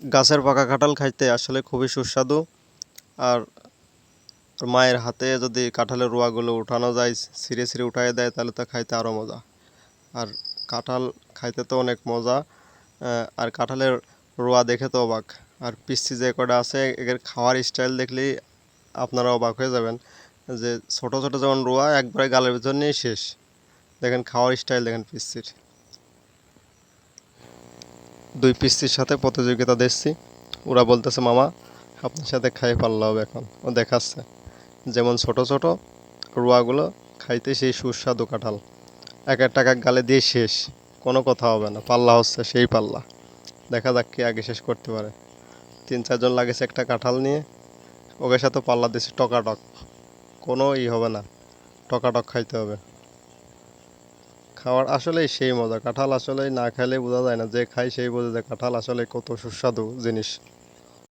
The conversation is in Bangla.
গাছের পাকা কাঁঠাল খাইতে আসলে খুবই সুস্বাদু। আর মায়ের হাতে যদি কাঁঠালের রোয়াগুলো উঠানো যায়, ছিঁড়ে ছিঁড়ে উঠাই দেয়, তাহলে তো খাইতে আরও মজা। আর কাঁঠাল খাইতে তো অনেক মজা আর কাঁঠালের রোয়া দেখে তো অবাক। আর পিচ্ছি যে কটা আছে, এদের খাওয়ার স্টাইল দেখলেই আপনারা অবাক হয়ে যাবেন যে ছোট ছোট যেমন রোয়া, একবারে গালের ভিতর নিয়েই শেষ। দেখেন খাওয়ার স্টাইল, দেখেন পিচ্ছির। দুই পিস্তির সাথে প্রতিযোগিতা দেখছি। ওরা বলতেছে, মামা, আপনার সাথে খাই পারলে হবে এখন। ও দেখাচ্ছে। যেমন ছোট ছোট রোয়াগুলো খাইতে সেই সুস্বাদু কাঁঠাল। এক এক টাকা গালে দিয়ে শেষ। কোনো কথা হবে না। পাল্লা হচ্ছে সেই পাল্লা। দেখা যাক কে আগে শেষ করতে পারে। তিন চারজন লাগেছে একটা কাঁঠাল নিয়ে। ওকে সাথে পাল্লা দিচ্ছে টকাটক। কোনো ই হবে না। টকাটক খাইতে হবে। খাওয়ার আসলেই সেই মজা। কাঁঠাল আসলে না খেলে বোঝা যায় না যে খায় সেই বোঝা যায় কাঁঠাল আসলে কত সুস্বাদু জিনিস।